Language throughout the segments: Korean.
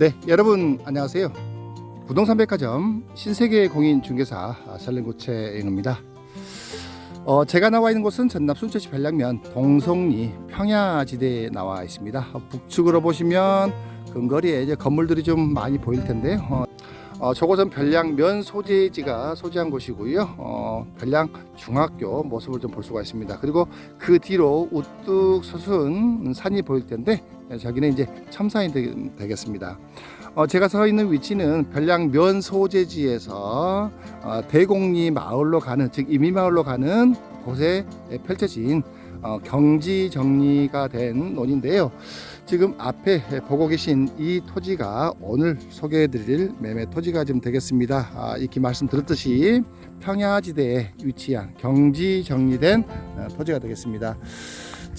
네, 여러분 안녕하세요. 부동산 백화점 신세계 공인 중개사 설림고채입니다. 어, 제가 나와 있는 곳은 전남 순천시 별량면 동성리 평야지대에 나와 있습니다. 어, 북측으로 보시면 근거리에 이제 건물들이 좀 많이 보일 텐데요. 어, 어, 저곳은 별량면 소재지가 소재한 곳이고요. 어, 별량 중학교 모습을 좀 볼 수가 있습니다. 그리고 그 뒤로 우뚝 솟은 산이 보일 텐데 저기는 이제 첨산이 되, 되겠습니다. 어, 제가 서 있는 위치는 별량 면 소재지에서 어, 대곡리 마을로 가는 즉 이미 마을로 가는 곳에 펼쳐진 어, 경지 정리가 된 논인데요. 지금 앞에 보고 계신 이 토지가 오늘 소개해드릴 매매 토지가 좀 되겠습니다. 아, 이렇게 말씀 드렸듯이 평야지대에 위치한 경지 정리된 어, 토지가 되겠습니다.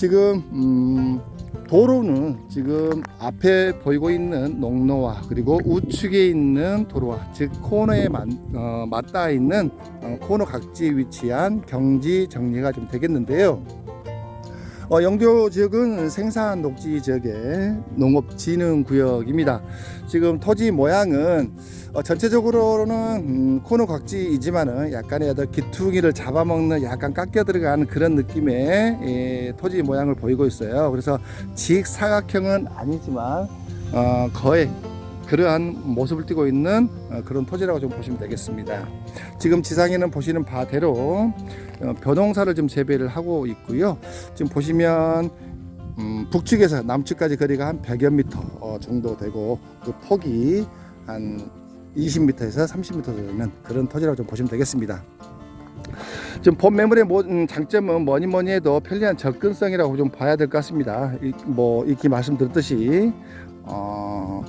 지금 음, 도로는 지금 앞에 보이고 있는 농로와 그리고 우측에 있는 도로와 즉 코너에 맞, 어, 맞닿아 있는 어, 코너 각지에 위치한 경지 정리가 좀 되겠는데요. 어, 영도 지역은 생산 녹지 지역의 농업진흥구역입니다. 지금 토지 모양은 어, 전체적으로는 음, 코너 각지이지만은 약간의 기퉁이를 잡아먹는 약간 깎여 들어가는 그런 느낌의 예, 토지 모양을 보이고 있어요. 그래서 직사각형은 아니지만 어, 거의 그러한 모습을 띠고 있는 어, 그런 토지라고 좀 보시면 되겠습니다. 지금 지상에는 보시는 바대로 어, 벼농사를 좀 재배를 하고 있고요. 지금 보시면 음, 북측에서 남측까지 거리가 한 100여 미터 어, 정도 되고 그 폭이 한 20m에서 30m 되는 그런 토지라고 좀 보시면 되겠습니다. 지금 본 매물의 모- 음, 장점은 뭐니 뭐니 해도 편리한 접근성이라고 좀 봐야 될 것 같습니다. 이- 뭐 이렇게 말씀드렸듯이 어,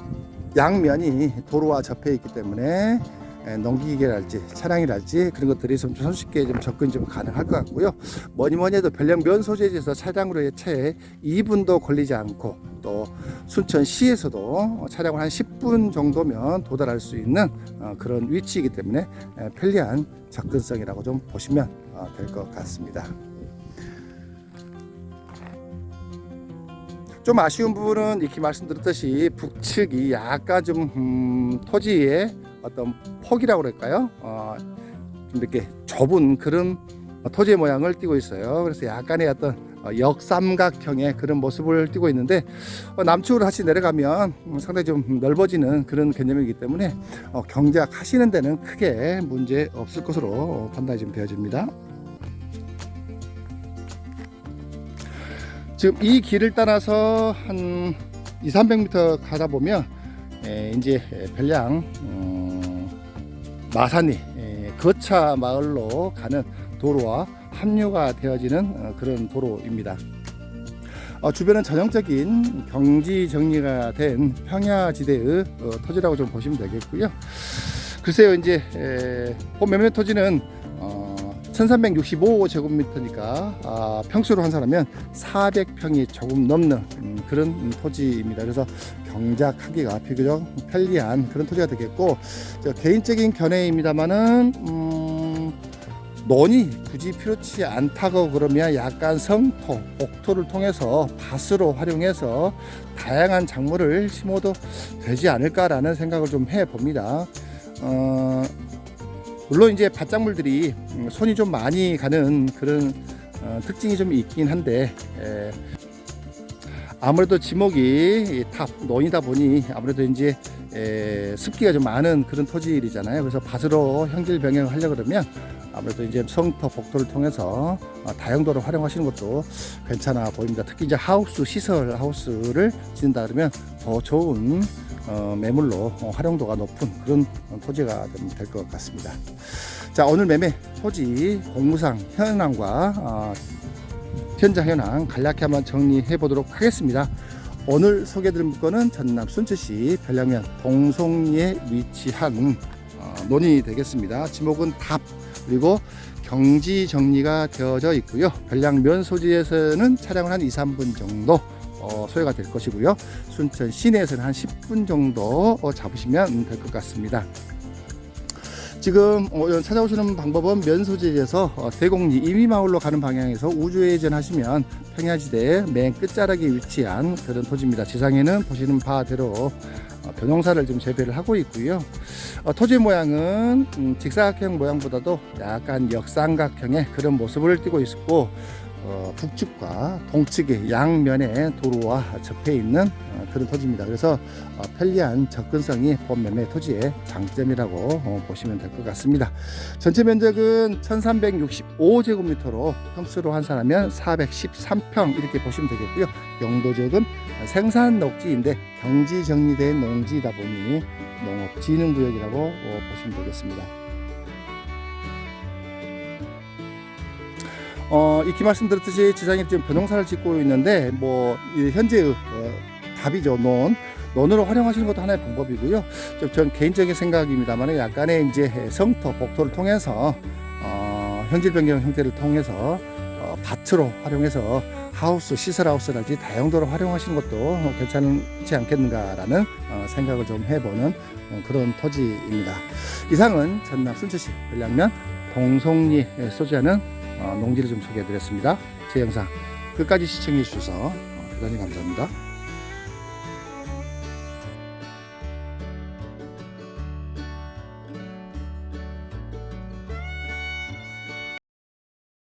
양면이 도로와 접해 있기 때문에 에, 농기계랄지 차량이랄지 그런 것들이 좀 손쉽게 좀 접근이 좀 가능할 것 같고요. 뭐니 뭐니 해도 별량면 소재지에서 차량으로의 채 2분도 걸리지 않고 또 순천시에서도 차량을 한 10분 정도면 도달할 수 있는 어, 그런 위치이기 때문에 에, 편리한 접근성이라고 좀 보시면 될 것 같습니다. 좀 아쉬운 부분은 이렇게 말씀드렸듯이 북측이 약간 좀 음, 토지의 어떤 폭이라고 그럴까요? 어, 좀 이렇게 좁은 그런 토지의 모양을 띠고 있어요. 그래서 약간의 어떤 어, 역삼각형의 그런 모습을 띠고 있는데 어, 남쪽으로 다시 내려가면 음, 상당히 좀 넓어지는 그런 개념이기 때문에 어, 경작 하시는 데는 크게 문제 없을 것으로 판단이 좀 되어집니다. 지금 이 길을 따라서 한 2, 300m 가다 보면 에, 이제 별량 음, 마산리 에, 거차 마을로 가는 도로와 합류가 되어지는 어, 그런 도로입니다. 어, 주변은 전형적인 경지 정리가 된 평야지대의 어, 토지라고 좀 보시면 되겠고요. 글쎄요, 이제 에, 본 매매 토지는 어, 1365제곱미터니까 아, 평수로 환산하면 400평이 조금 넘는 음, 그런 토지입니다. 그래서 경작하기가 비교적 편리한 그런 토지가 되겠고 저 개인적인 견해입니다만은 음, 논이 굳이 필요치 않다고 그러면 약간 성토, 복토를 통해서 밭으로 활용해서 다양한 작물을 심어도 되지 않을까라는 생각을 좀 해봅니다. 어, 물론 이제 밭작물들이 음, 손이 좀 많이 가는 그런 어, 특징이 좀 있긴 한데 에, 아무래도 지목이 이탑 논이다 보니 아무래도 이제 에, 습기가 좀 많은 그런 토지이잖아요. 그래서 밭으로 형질 병행을 하려 그러면 아무래도 이제 성토 복도를 통해서 어, 다용도를 활용하시는 것도 괜찮아 보입니다. 특히 이제 하우스 시설 하우스를 짓는다 그러면 더 좋은 어, 매물로 어, 활용도가 높은 그런 토지가 될 것 같습니다. 자 오늘 매매 토지 공무상 현황과 어, 현장 현황 간략히 한번 정리해 보도록 하겠습니다. 오늘 소개드린 물건은 전남 순천시 별량면 동송리에 위치한 어, 논이 되겠습니다. 지목은 답 그리고 경지 정리가 되어져 있고요. 별량면 소지에서는 차량을 한 2, 3분 정도 어, 소요가 될 것이고요. 순천 시내에서는 한 10분 정도 어, 잡으시면 될 것 같습니다. 지금 어, 찾아오시는 방법은 면소지에서 어, 대곡리 이미마을로 가는 방향에서 우주회전 하시면 평야지대 맨 끝자락에 위치한 그런 토지입니다. 지상에는 보시는 바대로 어, 벼농사를 좀 재배를 하고 있고요. 어, 토지 모양은 음, 직사각형 모양보다도 약간 역삼각형의 그런 모습을 띠고 있고 어, 북측과 동측의 양면에 도로와 접해 있는 어, 그런 토지입니다. 그래서 어, 편리한 접근성이 봄매매 토지의 장점이라고 어, 보시면 될 것 같습니다. 전체 면적은 1365제곱미터로 평수로 환산하면 413평 이렇게 보시면 되겠고요. 용도적은 생산 녹지인데 경지 정리된 농지이다 보니 농업진흥구역이라고 어, 보시면 되겠습니다. 어, 익히 말씀드렸듯이 지상에 지금 벼농사를 짓고 있는데 뭐이 현재의 어, 답이죠 논 논으로 활용하시는 것도 하나의 방법이고요. 좀전 개인적인 생각입니다만 약간의 이제 성토 복토를 통해서 어, 형질 변경 형태를 통해서 어, 밭으로 활용해서 하우스 시설하우스라든지 다용도로 활용하시는 것도 괜찮지 않겠는가라는 어, 생각을 좀 해보는 어, 그런 토지입니다. 이상은 전남 순천시 별량면 동송리에 소재하는 어, 농지를 좀 소개해드렸습니다. 제 영상 끝까지 시청해 주셔서 어, 대단히 감사합니다.